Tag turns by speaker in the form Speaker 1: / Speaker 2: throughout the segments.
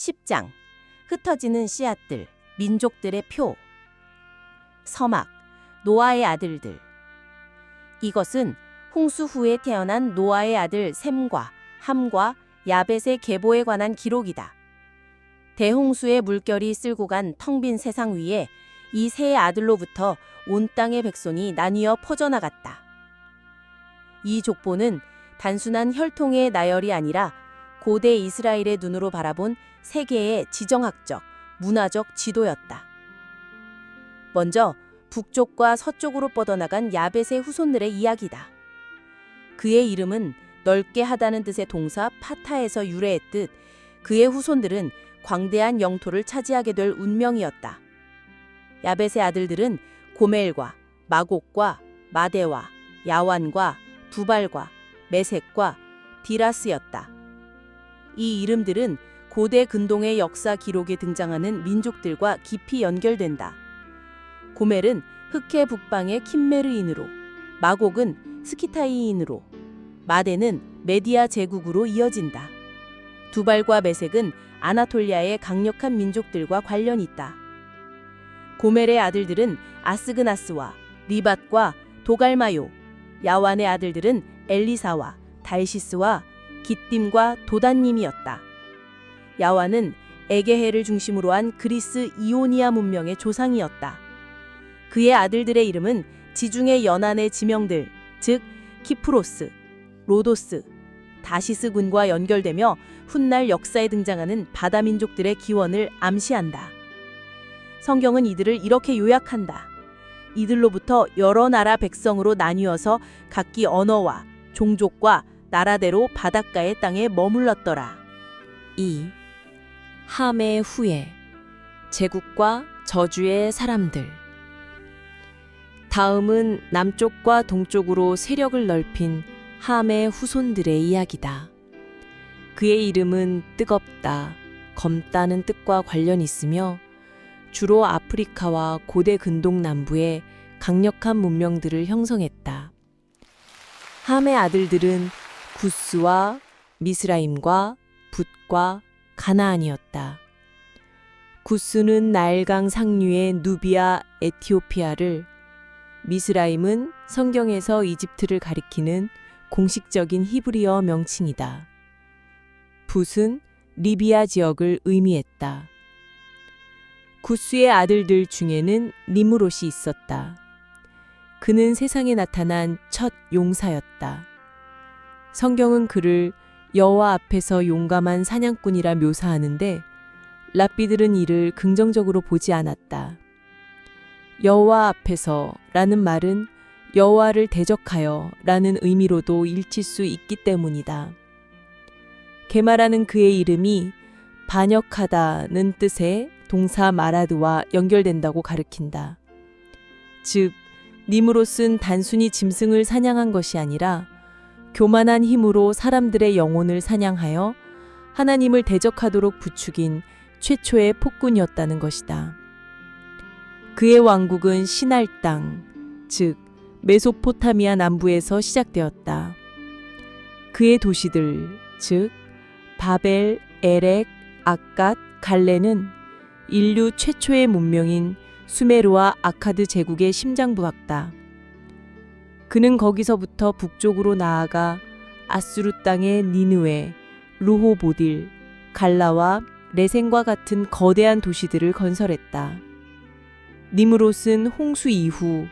Speaker 1: 10장 흩어지는 씨앗들 민족들의 표 서막 노아의 아들들 이것은 홍수 후에 태어난 노아의 아들 셈과 함과 야벳의 계보에 관한 기록이다. 대홍수의 물결이 쓸고 간 텅 빈 세상 위에 이 세 아들로부터 온 땅의 백성이 나뉘어 퍼져나갔다. 이 족보는 단순한 혈통의 나열이 아니라 고대 이스라엘의 눈으로 바라본 세계의 지정학적, 문화적 지도였다. 먼저 북쪽과 서쪽으로 뻗어나간 야벳의 후손들의 이야기다. 그의 이름은 넓게 하다는 뜻의 동사 파타에서 유래했듯 그의 후손들은 광대한 영토를 차지하게 될 운명이었다. 야벳의 아들들은 고멜과 마곡과 마데와 야완과 두발과 메색과 디라스였다. 이 이름들은 고대 근동의 역사 기록에 등장하는 민족들과 깊이 연결된다. 고멜은 흑해 북방의 킴메르인으로, 마곡은 스키타이인으로, 마데는 메디아 제국으로 이어진다. 두발과 메색은 아나톨리아의 강력한 민족들과 관련이 있다. 고멜의 아들들은 아스그나스와 리밧과 도갈마요, 야완의 아들들은 엘리사와 달시스와 기띔과 도단님이었다. 야완은 에게해를 중심으로 한 그리스 이오니아 문명의 조상이었다. 그의 아들들의 이름은 지중해 연안의 지명들, 즉 키프로스, 로도스, 다시스 군과 연결되며 훗날 역사에 등장하는 바다 민족들의 기원을 암시한다. 성경은 이들을 이렇게 요약한다. 이들로부터 여러 나라 백성으로 나뉘어서 각기 언어와 종족과 나라대로 바닷가의 땅에 머물렀더라. 2. 함의 후예 제국과 저주의 사람들 다음은 남쪽과 동쪽으로 세력을 넓힌 함의 후손들의 이야기다. 그의 이름은 뜨겁다, 검다는 뜻과 관련이 있으며 주로 아프리카와 고대 근동 남부에 강력한 문명들을 형성했다. 함의 아들들은 구스와 미스라임과 붓과 가나안이었다. 구스는 나일강 상류의 누비아 에티오피아를 미스라임은 성경에서 이집트를 가리키는 공식적인 히브리어 명칭이다. 붓은 리비아 지역을 의미했다. 구스의 아들들 중에는 니무롯이 있었다. 그는 세상에 나타난 첫 용사였다. 성경은 그를 여호와 앞에서 용감한 사냥꾼이라 묘사하는데 랍비들은 이를 긍정적으로 보지 않았다. 여호와 앞에서라는 말은 여호와를 대적하여라는 의미로도 일칠 수 있기 때문이다. 게마라는 그의 이름이 반역하다는 뜻의 동사 마라드와 연결된다고 가르친다. 즉, 니무롯은 단순히 짐승을 사냥한 것이 아니라 교만한 힘으로 사람들의 영혼을 사냥하여 하나님을 대적하도록 부추긴 최초의 폭군이었다는 것이다. 그의 왕국은 신할 땅, 즉 메소포타미아 남부에서 시작되었다. 그의 도시들, 즉 바벨, 에렉, 아갓, 갈레는 인류 최초의 문명인 수메르와 아카드 제국의 심장부였다. 그는 거기서부터 북쪽으로 나아가 아수르 땅의 니느웨, 루호보딜, 갈라와 레센과 같은 거대한 도시들을 건설했다. 니무롯은 홍수 이후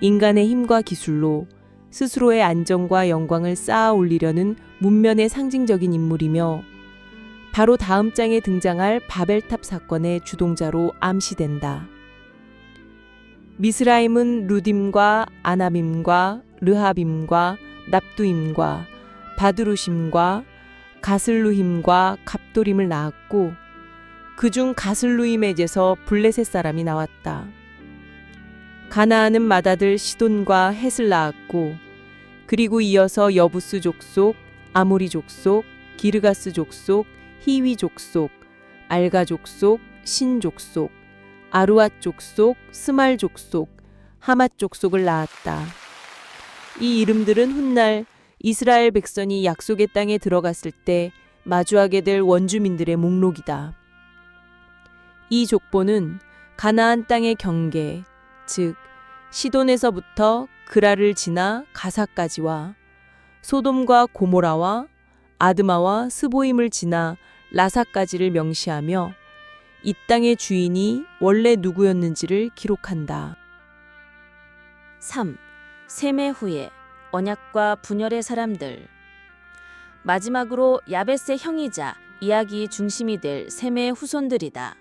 Speaker 1: 인간의 힘과 기술로 스스로의 안정과 영광을 쌓아 올리려는 문면의 상징적인 인물이며 바로 다음 장에 등장할 바벨탑 사건의 주동자로 암시된다. 미스라임은 루딤과 아나빔과 르하빔과 납두임과 바드루심과 가슬루힘과 갑도림을 낳았고 그중 가슬루임에게서 블레셋 사람이 나왔다. 가나안은 맏아들 시돈과 헷을 낳았고 그리고 이어서 여부스 족속, 아모리 족속, 기르가스 족속, 히위 족속, 알가 족속, 신 족속, 아루앗 족속, 스말 족속, 하맛 족속을 낳았다. 이 이름들은 훗날 이스라엘 백성이 약속의 땅에 들어갔을 때 마주하게 될 원주민들의 목록이다. 이 족보는 가나안 땅의 경계, 즉 시돈에서부터 그라를 지나 가사까지와 소돔과 고모라와 아드마와 스보임을 지나 라사까지를 명시하며 이 땅의 주인이 원래 누구였는지를 기록한다.
Speaker 2: 3. 세매 후에 언약과 분열의 사람들 마지막으로 야베스의 형이자 이야기의 중심이 될 세매의 후손들이다.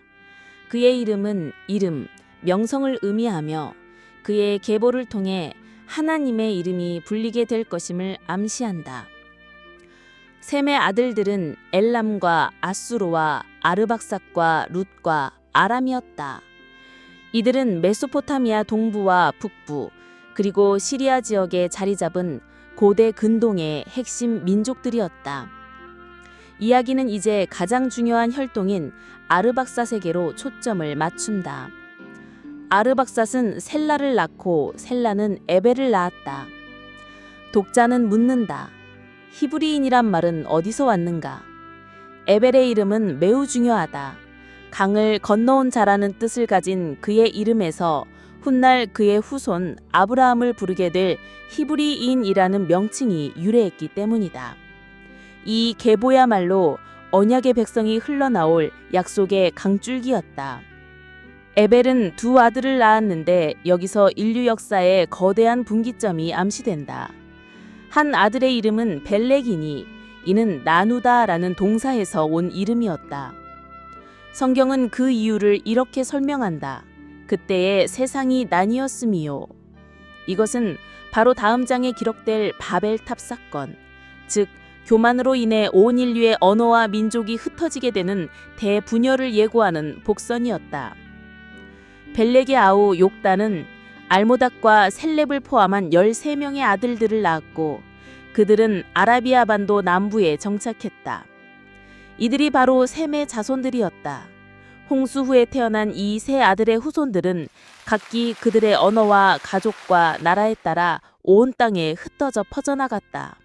Speaker 2: 그의 이름은 이름, 명성을 의미하며 그의 계보를 통해 하나님의 이름이 불리게 될 것임을 암시한다. 셈의 아들들은 엘람과 아수르와 아르박삭과 룻과 아람이었다. 이들은 메소포타미아 동부와 북부 그리고 시리아 지역에 자리 잡은 고대 근동의 핵심 민족들이었다. 이야기는 이제 가장 중요한 혈통인 아르박사세계로 초점을 맞춘다. 아르박삿은 셀라를 낳고 셀라는 에벨을 낳았다. 독자는 묻는다. 히브리인이란 말은 어디서 왔는가? 에벨의 이름은 매우 중요하다. 강을 건너온 자라는 뜻을 가진 그의 이름에서 훗날 그의 후손 아브라함을 부르게 될 히브리인이라는 명칭이 유래했기 때문이다. 이 계보야말로 언약의 백성이 흘러나올 약속의 강줄기였다. 에벨은 두 아들을 낳았는데 여기서 인류 역사의 거대한 분기점이 암시된다. 한 아들의 이름은 벨렉이니 이는 나누다라는 동사에서 온 이름이었다. 성경은 그 이유를 이렇게 설명한다. 그때의 세상이 나뉘었음이요. 이것은 바로 다음 장에 기록될 바벨탑 사건, 즉 교만으로 인해 온 인류의 언어와 민족이 흩어지게 되는 대분열을 예고하는 복선이었다. 벨렉의 아우 욕단은 알모닥과 셀렙을 포함한 13명의 아들들을 낳았고 그들은 아라비아 반도 남부에 정착했다. 이들이 바로 셈의 자손들이었다. 홍수 후에 태어난 이 세 아들의 후손들은 각기 그들의 언어와 가족과 나라에 따라 온 땅에 흩어져 퍼져나갔다.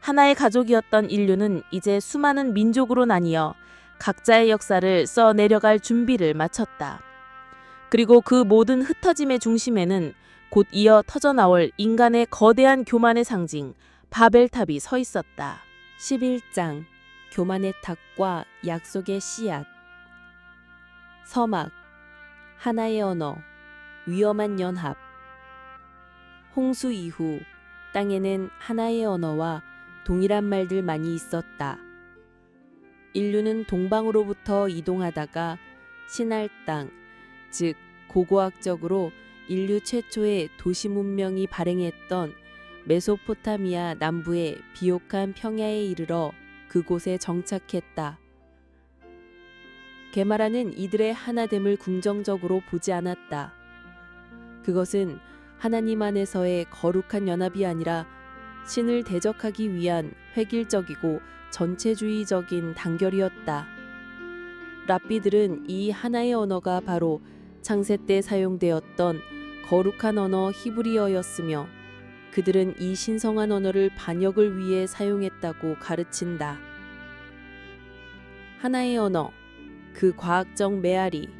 Speaker 2: 하나의 가족이었던 인류는 이제 수많은 민족으로 나뉘어 각자의 역사를 써 내려갈 준비를 마쳤다. 그리고 그 모든 흩어짐의 중심에는 곧 이어 터져나올 인간의 거대한 교만의 상징 바벨탑이 서 있었다.
Speaker 1: 11장 교만의 탑과 약속의 씨앗 서막 하나의 언어 위험한 연합 홍수 이후 땅에는 하나의 언어와 동일한 말들만이 있었다. 인류는 동방으로부터 이동하다가 신할 땅, 즉 고고학적으로 인류 최초의 도시 문명이 발행했던 메소포타미아 남부의 비옥한 평야에 이르러 그곳에 정착했다. 게마라는 이들의 하나됨을 긍정적으로 보지 않았다. 그것은 하나님 안에서의 거룩한 연합이 아니라 신을 대적하기 위한 획일적이고 전체주의적인 단결이었다. 랍비들은 이 하나의 언어가 바로 창세 때 사용되었던 거룩한 언어 히브리어였으며 그들은 이 신성한 언어를 반역을 위해 사용했다고 가르친다. 하나의 언어, 그 과학적 메아리.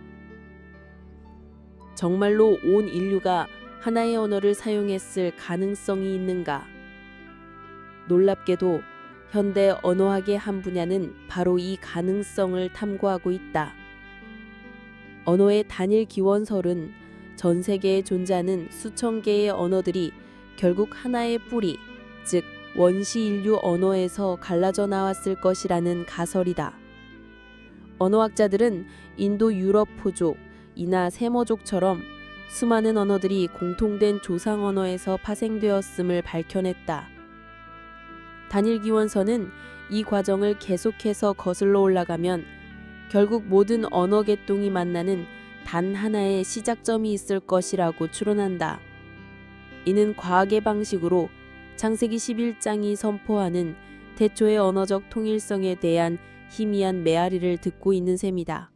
Speaker 1: 정말로 온 인류가 하나의 언어를 사용했을 가능성이 있는가? 놀랍게도 현대 언어학의 한 분야는 바로 이 가능성을 탐구하고 있다. 언어의 단일 기원설은 전 세계에 존재하는 수천 개의 언어들이 결국 하나의 뿌리, 즉 원시 인류 언어에서 갈라져 나왔을 것이라는 가설이다. 언어학자들은 인도 유럽 포족, 이나 세머족처럼 수많은 언어들이 공통된 조상 언어에서 파생되었음을 밝혀냈다. 단일 기원서는 이 과정을 계속해서 거슬러 올라가면 결국 모든 언어 계통이 만나는 단 하나의 시작점이 있을 것이라고 추론한다. 이는 과학의 방식으로 창세기 11장이 선포하는 태초의 언어적 통일성에 대한 희미한 메아리를 듣고 있는 셈이다.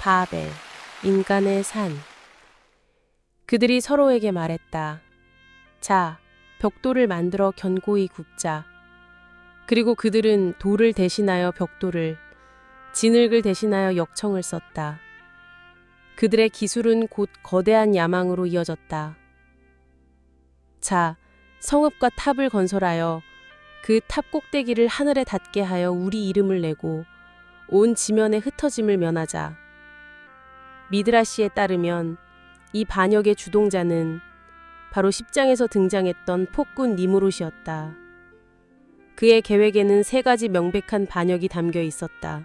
Speaker 1: 바벨, 인간의 산. 그들이 서로에게 말했다. 자, 벽돌을 만들어 견고히 굽자. 그리고 그들은 돌을 대신하여 벽돌을,
Speaker 3: 진흙을 대신하여 역청을 썼다. 그들의 기술은 곧 거대한 야망으로 이어졌다. 자, 성읍과 탑을 건설하여 그 탑 꼭대기를 하늘에 닿게 하여 우리 이름을 내고 온 지면의 흩어짐을 면하자. 미드라시에 따르면 이 반역의 주동자는 바로 10장에서 등장했던 폭군 니무롯이었다. 그의 계획에는 세 가지 명백한 반역이 담겨 있었다.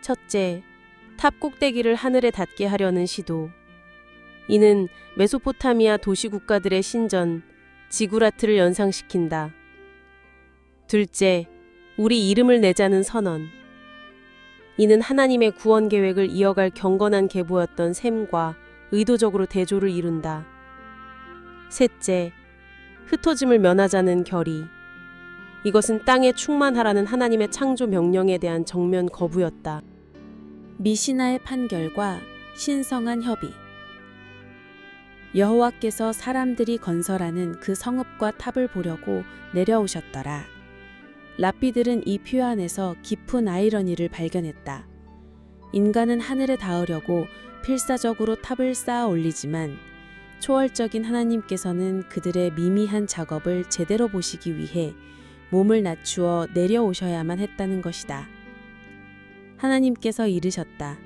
Speaker 3: 첫째, 탑 꼭대기를 하늘에 닿게 하려는 시도. 이는 메소포타미아 도시 국가들의 신전, 지구라트를 연상시킨다. 둘째, 우리 이름을 내자는 선언. 이는 하나님의 구원 계획을 이어갈 경건한 계보였던 셈과 의도적으로 대조를 이룬다. 셋째, 흩어짐을 면하자는 결의. 이것은 땅에 충만하라는 하나님의 창조 명령에 대한 정면 거부였다.
Speaker 2: 미시나의 판결과 신성한 협의. 여호와께서 사람들이 건설하는 그 성읍과 탑을 보려고 내려오셨더라. 라피들은 이 표현에서 깊은 아이러니를 발견했다. 인간은 하늘에 닿으려고 필사적으로 탑을 쌓아 올리지만 초월적인 하나님께서는 그들의 미미한 작업을 제대로 보시기 위해 몸을 낮추어 내려오셔야만 했다는 것이다. 하나님께서 이르셨다.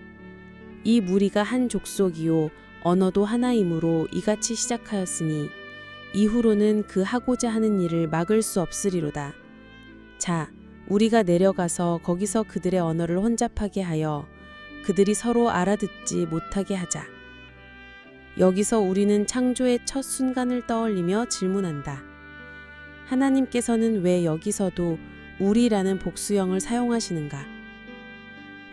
Speaker 2: 이 무리가 한 족속이요 언어도 하나이므로 이같이 시작하였으니 이후로는 그 하고자 하는 일을 막을 수 없으리로다. 자, 우리가 내려가서 거기서 그들의 언어를 혼잡하게 하여 그들이 서로 알아듣지 못하게 하자. 여기서 우리는 창조의 첫 순간을 떠올리며 질문한다. 하나님께서는 왜 여기서도 우리라는 복수형을 사용하시는가?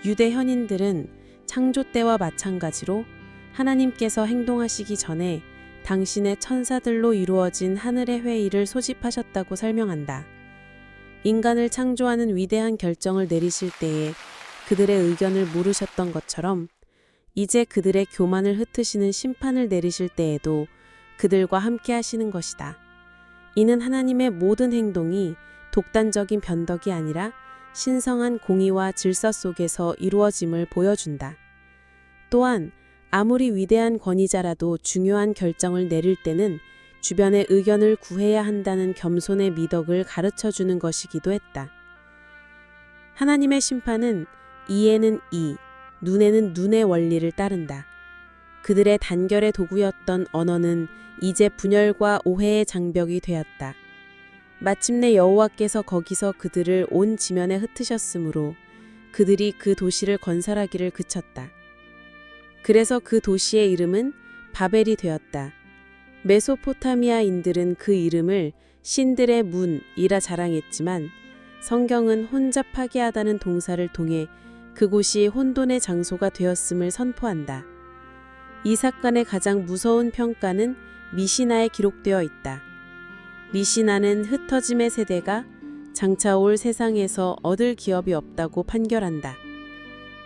Speaker 2: 유대 현인들은 창조 때와 마찬가지로 하나님께서 행동하시기 전에 당신의 천사들로 이루어진 하늘의 회의를 소집하셨다고 설명한다. 인간을 창조하는 위대한 결정을 내리실 때에 그들의 의견을 물으셨던 것처럼 이제 그들의 교만을 흩으시는 심판을 내리실 때에도 그들과 함께 하시는 것이다. 이는 하나님의 모든 행동이 독단적인 변덕이 아니라 신성한 공의와 질서 속에서 이루어짐을 보여준다. 또한 아무리 위대한 권위자라도 중요한 결정을 내릴 때는 주변의 의견을 구해야 한다는 겸손의 미덕을 가르쳐 주는 것이기도 했다. 하나님의 심판은 이에는 이, 눈에는 눈의 원리를 따른다. 그들의 단결의 도구였던 언어는 이제 분열과 오해의 장벽이 되었다. 마침내 여호와께서 거기서 그들을 온 지면에 흩으셨으므로 그들이 그 도시를 건설하기를 그쳤다. 그래서 그 도시의 이름은 바벨이 되었다. 메소포타미아인들은 그 이름을 신들의 문이라 자랑했지만 성경은 혼잡하게 하다는 동사를 통해 그곳이 혼돈의 장소가 되었음을 선포한다. 이 사건의 가장 무서운 평가는 미시나에 기록되어 있다. 미시나는 흩어짐의 세대가 장차 올 세상에서 얻을 기업이 없다고 판결한다.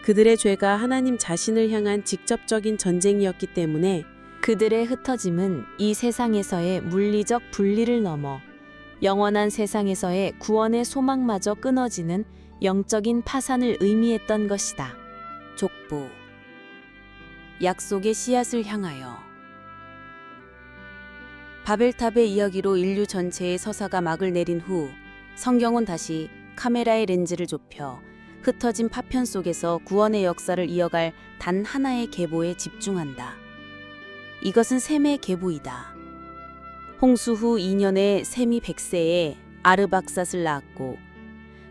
Speaker 2: 그들의 죄가 하나님 자신을 향한 직접적인 전쟁이었기 때문에
Speaker 1: 그들의 흩어짐은 이 세상에서의 물리적 분리를 넘어 영원한 세상에서의 구원의 소망마저 끊어지는 영적인 파산을 의미했던 것이다. 족보 약속의 씨앗을 향하여 바벨탑의 이야기로 인류 전체의 서사가 막을 내린 후 성경은 다시 카메라의 렌즈를 좁혀 흩어진 파편 속에서 구원의 역사를 이어갈 단 하나의 계보에 집중한다. 이것은 셈의 계보이다. 홍수 후 2년에 셈이 100세에 아르박삿을 낳았고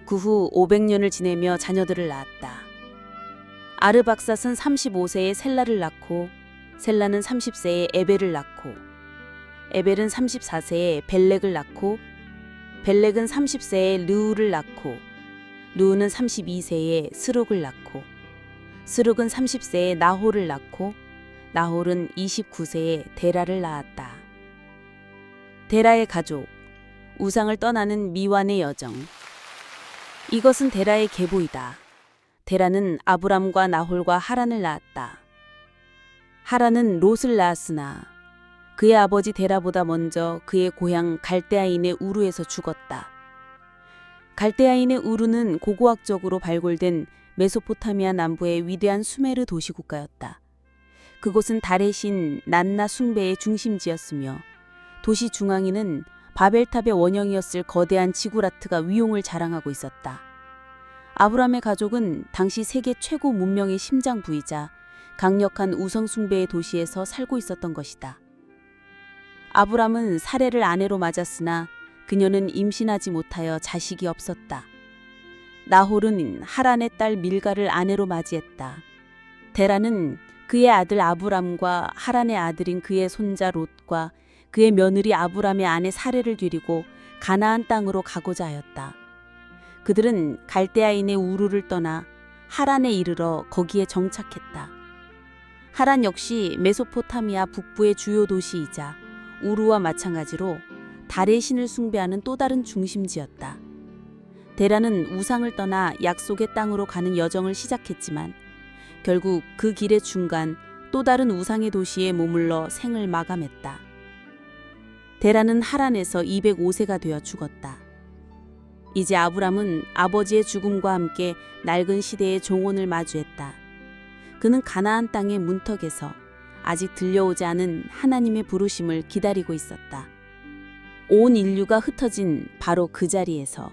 Speaker 1: 그 후 500년을 지내며 자녀들을 낳았다. 아르박삿은 35세에 셀라를 낳고 셀라는 30세에 에벨을 낳고 에벨은 34세에 벨렉을 낳고 벨렉은 30세에 르우를 낳고 르우는 32세에 스룩을 낳고 스룩은 30세에 나홀을 낳고 나홀은 29세에 데라를 낳았다. 데라의 가족, 우상을 떠나는 미완의 여정. 이것은 데라의 계보이다. 데라는 아브람과 나홀과 하란을 낳았다. 하란은 롯을 낳았으나 그의 아버지 데라보다 먼저 그의 고향 갈대아인의 우르에서 죽었다. 갈대아인의 우르는 고고학적으로 발굴된
Speaker 2: 메소포타미아 남부의 위대한 수메르 도시 국가였다. 그곳은 달의 신 난나 숭배의 중심지였으며 도시 중앙에는 바벨탑의 원형이었을 거대한 지구라트가 위용을 자랑하고 있었다. 아브람의 가족은 당시 세계 최고 문명의 심장 부이자 강력한 우성 숭배의 도시에서 살고 있었던 것이다. 아브람은 사례를 아내로 맞았으나 그녀는 임신하지 못하여 자식이 없었다. 나홀은 하란의 딸 밀가를 아내로 맞이했다. 데라는 그의 아들 아브람과 하란의 아들인 그의 손자 롯과 그의 며느리 아브람의 아내 사례를 데리고 가나안 땅으로 가고자 하였다. 그들은 갈대아인의 우르를 떠나 하란에 이르러 거기에 정착했다. 하란 역시 메소포타미아 북부의 주요 도시이자 우르와 마찬가지로 달의 신을 숭배하는 또 다른 중심지였다. 데라는 우상을 떠나 약속의 땅으로 가는 여정을 시작했지만 결국 그 길의 중간 또 다른 우상의 도시에 머물러 생을 마감했다. 데라는 하란에서 205세가 되어 죽었다. 이제 아브람은 아버지의 죽음과 함께 낡은 시대의 종혼을 마주했다. 그는 가나안 땅의 문턱에서 아직 들려오지 않은 하나님의 부르심을 기다리고 있었다. 온 인류가 흩어진 바로 그 자리에서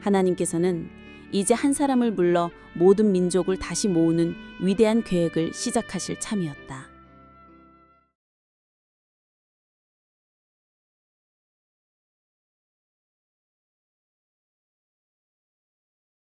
Speaker 2: 하나님께서는 이제 한 사람을 불러 모든 민족을 다시 모으는 위대한 계획을 시작하실 참이었다.